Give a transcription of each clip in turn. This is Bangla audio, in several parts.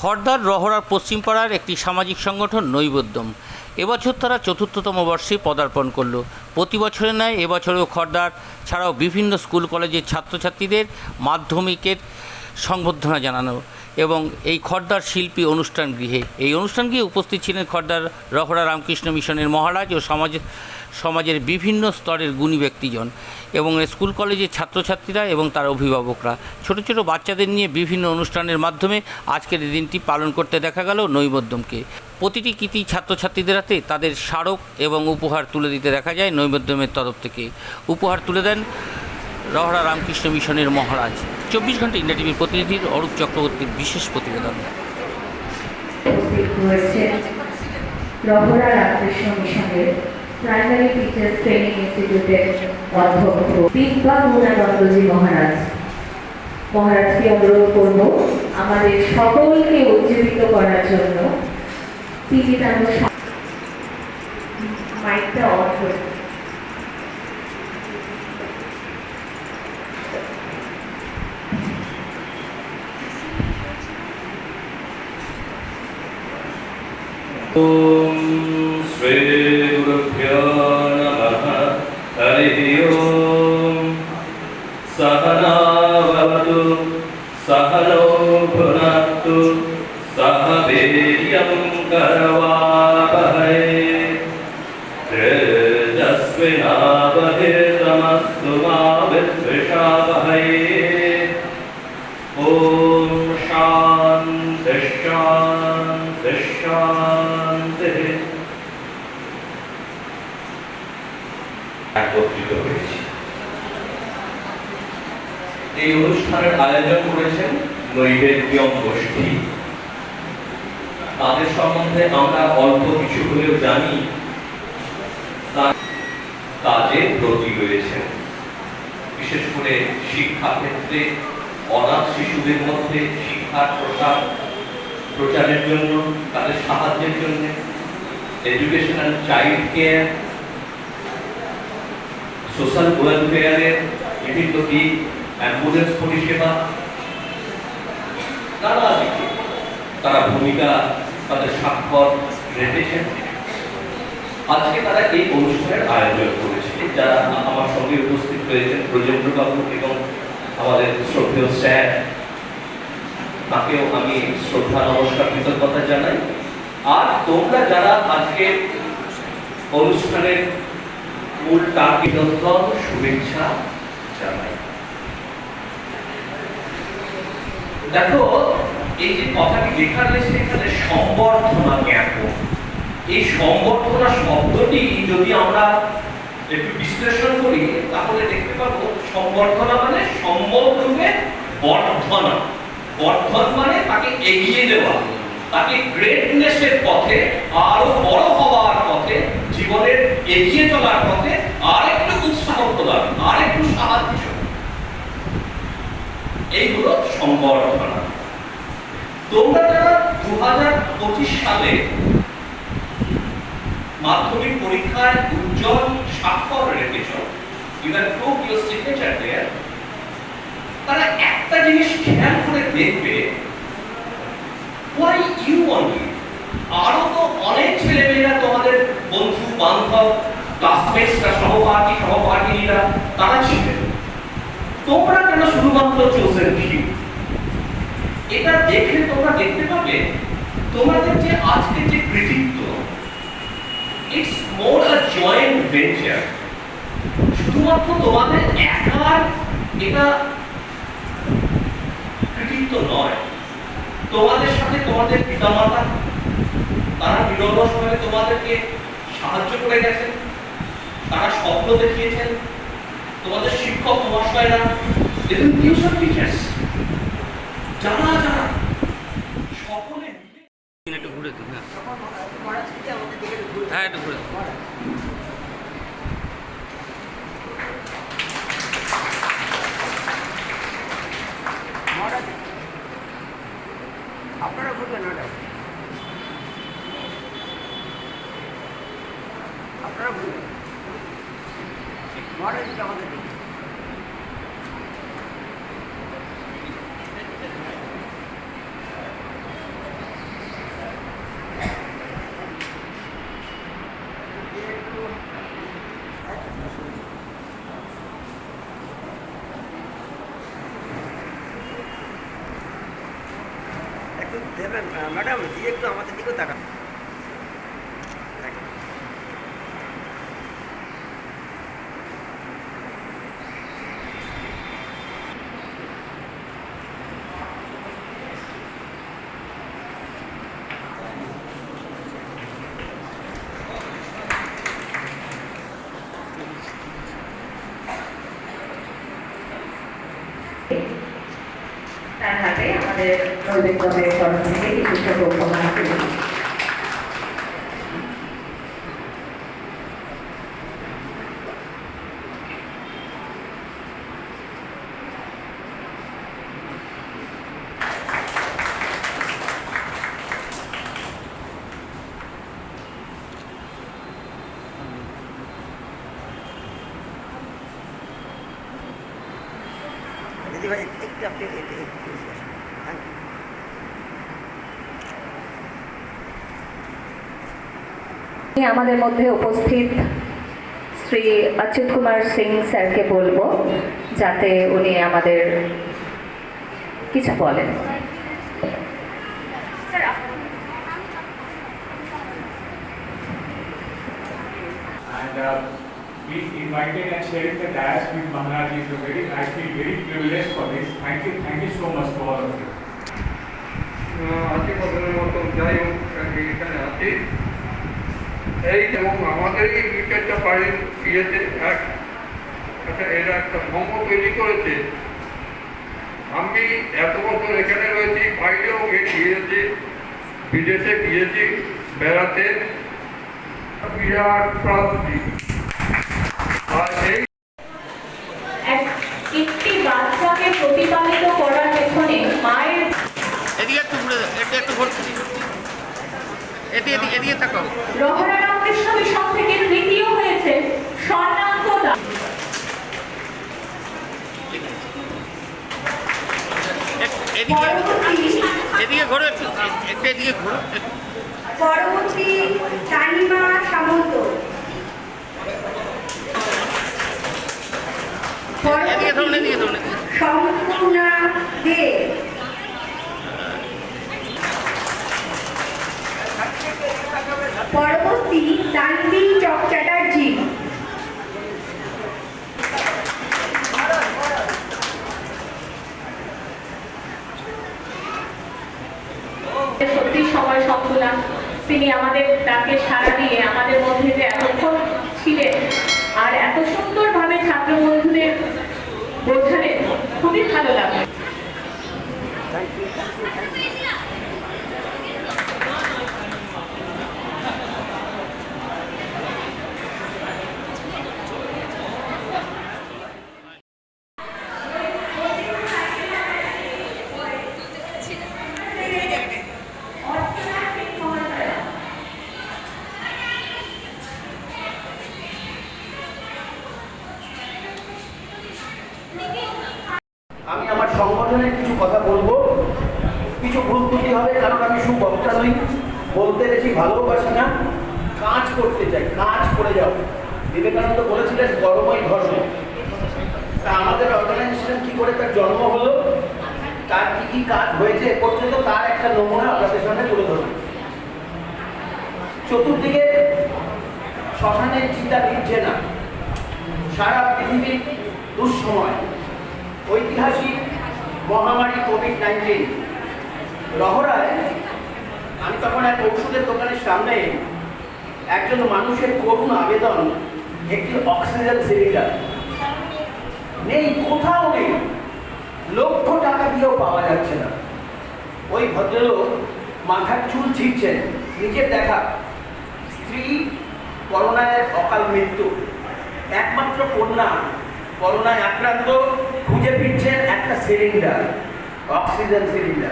খর্দার রহড়ার পশ্চিমপাড়ার একটি সামাজিক সংগঠন নৈবেদ্যম। এবছর তারা চতুর্থতম বর্ষে পদার্পণ করল। প্রতি বছরে ন্যায় এবছরেও খর্দার ছাড়াও বিভিন্ন স্কুল, কলেজের ছাত্রছাত্রীদের মাধ্যমিকের সংবর্ধনা জানানো এবং এই খর্দার শিল্পী অনুষ্ঠান গৃহে। এই অনুষ্ঠান গৃহে উপস্থিত ছিলেন খর্দার রহড়া রামকৃষ্ণ মিশনের মহারাজ ও সমাজ সমাজের বিভিন্ন স্তরের গুণী ব্যক্তিজন এবং স্কুল কলেজের ছাত্রছাত্রীরা এবং তার অভিভাবকরা। ছোট ছোট বাচ্চাদের নিয়ে বিভিন্ন অনুষ্ঠানের মাধ্যমে আজকের এই দিনটি পালন করতে দেখা গেল নৈবেদ্যমকে প্রতিটি কৃতি ছাত্রছাত্রীদের হাতে তাদের স্মারক এবং উপহার তুলে দিতে দেখা যায় নৈবদ্যমের তরফ থেকে। উপহার তুলে দেন রহরা রামকৃষ্ণ মিশনের মহারাজ। চব্বিশ ঘণ্টা ইন্ডিয়া টিভির প্রতিনিধির অরূপ চক্রবর্তীর বিশেষ প্রতিবেদন। রহরা রামকৃষ্ণ মিশনের প্রাইমারি টিচার্স ট্রেনিং ইনস্টিটিউটের অধ্যক্ষ বিদ্যা গুণানন্দজি মহারাজ মহারাজকে অনুরোধ করব আমাদের সকলকে উজ্জীবিত করার জন্য তিনি তার মাইকটা অন করে ॐ श्रीगुरुभ्यो ॐ सहनावतु सहनो भुनस्तु सह वीर्यं करवावहै तेजस्विनावहितमस्तु मा विद्विषावहै ॐ शान्तिः शान्तिः शान्तिः। এই অনুষ্ঠানের আয়োজন করেছেন নৈবেদ্যম গোষ্ঠী। তাদের সম্বন্ধে আমরা অল্প কিছু হলেও জানি কাজে ব্রতী রয়েছেন। বিশেষ করে শিক্ষা ক্ষেত্রে অনাথ শিশুদের মধ্যে শিক্ষার প্রসার, প্রচারের জন্য, তাদের সাহায্যের জন্য এডুকেশনাল চাইল্ড কেয়ার সোশ্যাল ওয়েলফেয়ারের বিভিন্ন দিক অ্যাম্বুলেন্স পরিষেবা দিকে তারা ভূমিকা, তাদের স্বাক্ষর রেখেছেন আজকে তারা এই অনুষ্ঠানের আয়োজন করেছে। যারা আমার সঙ্গে উপস্থিত হয়েছেন, ব্রজেন্দ্র বাবু এবং আমাদের শ্রদ্ধেয় স্যার, তাকেও আমি শ্রদ্ধা, নমস্কার, কৃতজ্ঞতা জানাই। আর তোমরা যারা আজকে অনুষ্ঠানের মূল টার্গেট শুভেচ্ছা জানাই। দেখো, এই যে কথাটি লেখা রয়েছে এখানে সম্বর্ধনা জ্ঞাপন এই সম্বর্ধনা শব্দটি যদি আমরা একটু বিশ্লেষণ করি, তাহলে দেখতে পাবো সম্বর্ধনা মানে সম্বর্ধনে বর্ধনা। বর্ধন মানে তাকে এগিয়ে দেওয়া, তাকে গ্রেটনেসের পথে, আরও বড় হওয়ার পথে, জীবনের এগিয়ে চলার পথে আরেকটু উৎসাহ প্রদান, আরেকটু সাহায্য এই হলো সম্বর্ধনা তোমরা যারা দু হাজার পঁচিশ সালে মাধ্যমিক পরীক্ষায় উজ্জ্বল স্বাক্ষর রেখেছ ইউর সিগনেচার দেয়ার তারা একটা জিনিস খেয়াল করে দেখবে ওয়াই ইউ অনলি আরও তো অনেক ছেলেমেয়েরা তোমাদের বন্ধু বান্ধব ক্লাসমেটসরা সহপাঠী সহপাঠিনীরা তারা ছিলেন। তোমরা কেন শুধুমাত্র চোজেন ফিউ এটা দেখে তোমরা দেখতে পাবে তোমাদের যে আজকে যে কৃতিত্ব it's more a joint venture শুধুমাত্র তোমাদের একার এটা কৃতিত্ব নয়। তোমাদের সাথে তোমাদের পিতামাতা, তারা বিরল সময়ে তোমাদেরকে সাহায্য করে গেছেন, তারা স্বপ্ন দেখিয়েছেন তোমাদের শিক্ষক মহাশয়রা এবং টিউশন টিচার্স যারা যারা সকলে মিলে একটু ঘুরে দিন হ্যাঁ হ্যাঁ একটু ঘুরে দিন। আপনারা ঘুরবেন ম্যাডাম আপনারা ঘুরবেন মহারাজকে আমাদের দেখুন একটু দেবেন ম্যাডাম দিয়ে একটু আমাদের দিকেও তাকান তার হাতে আমাদের নৈবেদ্যের তরফ থেকে কিছু উপহার তুলে দিই। দিদি ভাই একটু আপনি একটু একটু থ্যাংক ইউ আমি আমাদের মধ্যে উপস্থিত শ্রী অচ্যুত কুমার সিং স্যারকে বলব যাতে উনি আমাদের কিছু বলেন uh, being invited and sharing the dais with Maharaj is a very, I feel very privileged for this. Thank you, thank you so much to all of you. আশি বছরের মতো যাই হোক এখানে আছি এই এবং আমাদের এই দুই চারটা বাড়ির ইয়েতে এক একটা এরা একটা ভঙ্গ তৈরি করেছে। আমি এত বছর এখানে রয়েছি বাইরেও গিয়েছি বিদেশে গিয়েছি বেড়াতে। বিরাট প্রাপ্তি। আর এই একটি বাচ্চাকে প্রতিপালিত করার পেছনে মায়ের এদিকে একটু ঘুরে একটু ঘুরে এদিকে এদিকে এদিকে তাকাও। রামকৃষ্ণ মিশন থেকে তৃতীয় হয়েছে দাস একটু। পরবর্তী তানিমা সামন্ত। সম্পূর্ণা দে পরবর্তী তানভি চক চ্যাটার্জি সত্যি সময় সংকুলা তিনি আমাদের ডাকে সাড়া দিয়ে আমাদের মধ্যে যে এতক্ষণ ছিলেন আর এত সুন্দরভাবে ছাত্র বন্ধুদের বোঝালেন খুবই ভালো লাগল আমি আমার সংগঠনের কিছু কথা বলব কিছু ভুল ত্রুটি হবে কারণ আমি সুবক্তা নই বলতে বেশি ভালোবাসি না কাজ চাই কাজ করে যাও। বিবেকানন্দ বলেছিলেন গরমই ধর্ম। তা আমাদের অর্গানাইজেশন কি করে তার জন্ম হলো? তার কি কি কাজ হয়েছে পর্যন্ত তার একটা নমুনা আপনাদের সামনে তুলে ধরুন চতুর্দিকে শ্মশানের চিন্তা দিচ্ছে না। সারা পৃথিবীর দুঃসময়। ঐতিহাসিক মহামারী কোভিড নাইন্টিন রহরায়, আমি তখন এক ওষুধের দোকানের সামনে একজন মানুষের করুণ আবেদন, একটি অক্সিজেন সিলিন্ডার। নেই, কোথাও নেই। লক্ষ টাকা দিয়েও পাওয়া যাচ্ছে না। ওই ভদ্রলোক মাথার চুল ছিঁড়ছেন। নিজের দেখা। স্ত্রী, করোনায় অকাল মৃত্যু। একমাত্র কন্যা। করোনায় আক্রান্ত, খুঁজে ফিরছেন একটা সিলিন্ডার, অক্সিজেন সিলিন্ডার।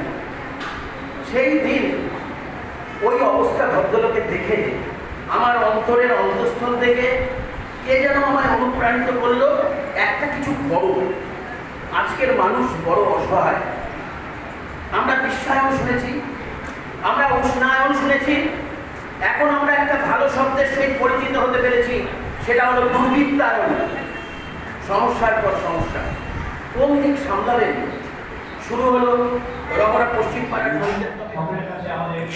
সেই দিন ওই অবস্থা ভদ্রলোকে দেখে আমার অন্তরের অন্তঃস্থল থেকে কে যেন আমায় অনুপ্রাণিত করল? একটা কিছু বড়। আজকের মানুষ বড় অসহায়। আমরা বিশ্বায়ন শুনেছি আমরা উষ্ণায়ন শুনেছি। এখন আমরা একটা ভালো শব্দের সহিত পরিচিত হতে পেরেছি সেটা হলো দুর্বৃত্তায়ন সমস্যার পর সমস্যা। কোন দিক সামলাবেন? শুরু হলো আমরা পশ্চিম পাড়ার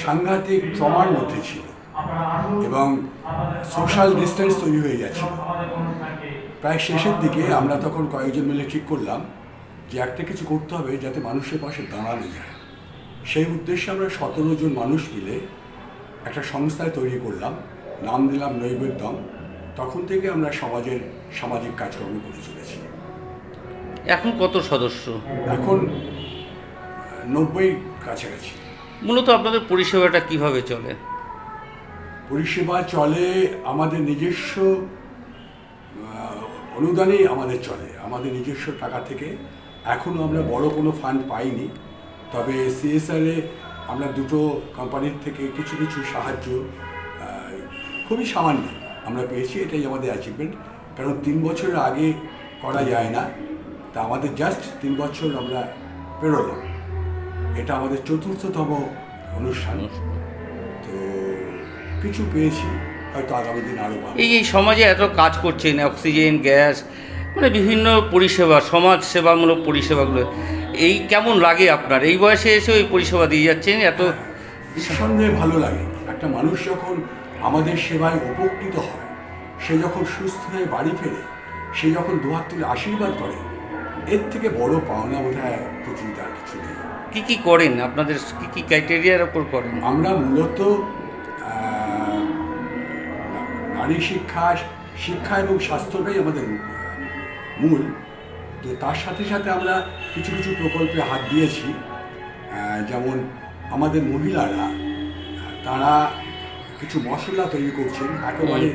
সাংঘাতিক ট্রমার মধ্যে ছিল। এবং সোশ্যাল ডিস্টেন্স তৈরি হয়ে গেছিল প্রায় শেষের দিকে আমরা তখন কয়েকজন মিলে ঠিক করলাম যে একটা কিছু করতে হবে যাতে মানুষের পাশে দাঁড়ানো যায়। সেই উদ্দেশ্যে আমরা সতেরো জন মানুষ মিলে একটা সংস্থায় তৈরি করলাম। নাম দিলাম নৈবেদ্যম। তখন থেকে আমরা সমাজের সামাজিক কাজকর্ম করে চলেছি। এখন কত সদস্য? এখন নব্বই কাছাকাছি। মূলত আপনাদের পরিষেবাটা কীভাবে চলে? পরিষেবা চলে আমাদের নিজস্ব অনুদানেই আমাদের চলে, আমাদের নিজস্ব টাকা থেকে। এখনও আমরা বড় কোনো ফান্ড পাইনি, তবে সিএসআরে আমরা দুটো কোম্পানির থেকে কিছু কিছু সাহায্য খুবই সামান্য আমরা পেয়েছি, এটাই আমাদের অ্যাচিভমেন্ট কারণ তিন বছর আগে করা যায় না, তা আমাদের জাস্ট তিন বছর আমরা পেরোলাম। এটা আমাদের চতুর্থতম অনুষ্ঠান। কিছু পেয়েছি হয়তো আগামী দিন আরও এই এই সমাজে এত কাজ করছেন অক্সিজেন গ্যাস মানে বিভিন্ন পরিষেবা সমাজ সেবামূলক পরিষেবাগুলো। এই কেমন লাগে আপনার? এই বয়সে এসে ওই পরিষেবা দিয়ে যাচ্ছেন এত নিঃসন্দেহে ভালো লাগে। একটা মানুষ যখন আমাদের সেবায় উপকৃত হয় সে যখন সুস্থ হয়ে বাড়ি ফেরে সে যখন দুহাত তুলে আশীর্বাদ করে এর থেকে বড় পাওনা বোধ হয় পৃথিবীতে আর কিছু নেই। কি কি করেন? আপনাদের কি কি ক্রাইটেরিয়ার ওপর করেন? আমরা মূলত নারী শিক্ষা শিক্ষা এবং স্বাস্থ্যটাই আমাদের মূল। তো তার সাথে সাথে আমরা কিছু কিছু প্রকল্পে হাত দিয়েছি। যেমন আমাদের মহিলারা তারা কিছু মশলা তৈরি করছেন একেবারে।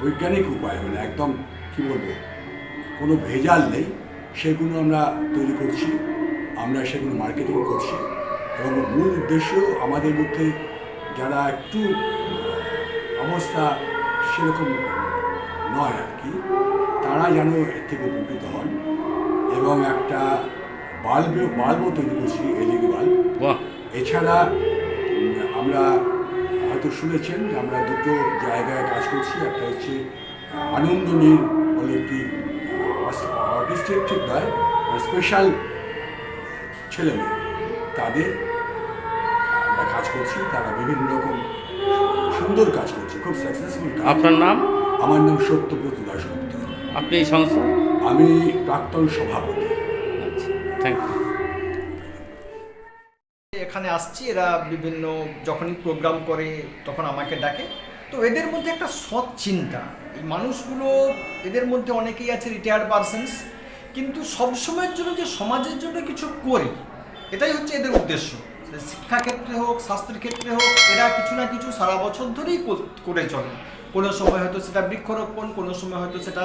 বৈজ্ঞানিক উপায় মানে একদম কি বলব কোনো ভেজাল নেই সেগুলো আমরা তৈরি করছি আমরা সেগুলো মার্কেটিং করছি। এবং মূল উদ্দেশ্য আমাদের মধ্যে যারা একটু অবস্থা সেরকম নয় আর কি। তারা যেন এর থেকে উপকৃত হন এবং একটা বাল্ব বাল্বও তৈরি করছি এলইডি বাল্ব। বাহ। এছাড়া আমরা হয়তো শুনেছেন যে আমরা দুটো জায়গায় কাজ করছি। একটা হচ্ছে আনন্দ নীল বলে একটি অটিস্টিক ঠিক নয় স্পেশাল ছেলে মেয়ে তাদের আমরা কাজ করছি। তারা বিভিন্ন রকম সুন্দর কাজ করছে খুব সাকসেসফুল আপনার নাম? আমার নাম সত্যব্রত দাসগুপ্ত আপনি এই সংস্থা? আমি প্রাক্তন সভাপতি। আচ্ছা থ্যাংক ইউ এখানে আসছি এরা বিভিন্ন যখনই প্রোগ্রাম করে তখন আমাকে ডাকে। তো এদের মধ্যে একটা সৎ চিন্তা এই মানুষগুলো এদের মধ্যে অনেকেই আছে রিটায়ার্ড পারসনস কিন্তু সবসময়ের জন্য যে সমাজের জন্য কিছু করি এটাই হচ্ছে এদের উদ্দেশ্য। শিক্ষাক্ষেত্রে হোক, স্বাস্থ্যের ক্ষেত্রে হোক, এরা কিছু না কিছু সারা বছর ধরেই করে চলে। কোনো সময় হয়তো সেটা বৃক্ষরোপণ, কোনো সময় হয়তো সেটা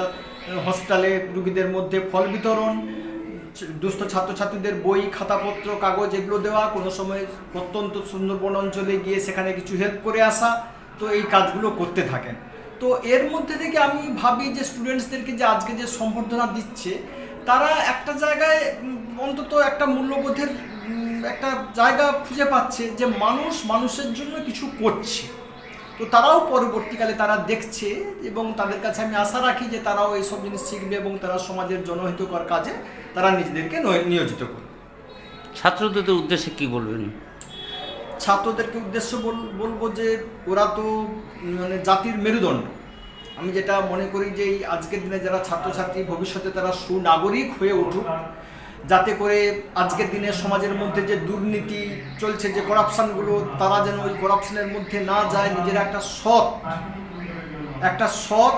হসপিটালে রুগীদের মধ্যে ফল বিতরণ দুস্থ ছাত্রছাত্রীদের বই, খাতাপত্র, কাগজ এগুলো দেওয়া, কোনো সময় প্রত্যন্ত সুন্দরবন অঞ্চলে গিয়ে সেখানে কিছু হেল্প করে আসা, তো এই কাজগুলো করতে থাকেন। তো এর মধ্যে থেকে আমি ভাবি যে স্টুডেন্টসদেরকে যে আজকে যে সম্বর্ধনা দিচ্ছে, তারা একটা জায়গায় অন্তত একটা মূল্যবোধের একটা জায়গা খুঁজে পাচ্ছে যে মানুষ মানুষের জন্য কিছু করছে। তো তারাও পরবর্তীকালে তারা দেখছে এবং তাদের কাছে আমি আশা রাখি যে তারাও এইসব জিনিস শিখবে এবং তারা সমাজের জনহিতকর কাজে তারা নিজেদেরকে নয়- নিয়োজিত করবে। ছাত্রদের উদ্দেশ্যে কি বলবেন? ছাত্রদেরকে উদ্দেশ্য বল- বলব যে ওরা তো মানে জাতির মেরুদণ্ড। আমি যেটা মনে করি যে এই আজকের দিনে যারা ছাত্রছাত্রী ভবিষ্যতে তারা সুনাগরিক হয়ে উঠুক। যাতে করে আজকের দিনে সমাজের মধ্যে যে দুর্নীতি চলছে যে করাপশানগুলো তারা যেন ওই করাপশনের মধ্যে না যায় নিজের একটা সৎ একটা সৎ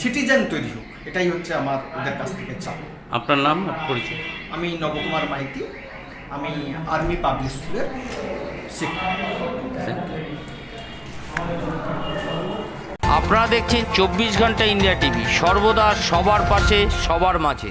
সিটিজেন তৈরি হোক। এটাই হচ্ছে আমার ওদের কাছ থেকে চাপ আপনার নাম পরিচয়? আমি নবকুমার মাইতি। আমি আর্মি পাবলিক স্কুলের আপনারা দেখছেন চব্বিশ ঘণ্টা ইন্ডিয়া টিভি। সর্বদা সবার পাশে সবার মাঝে।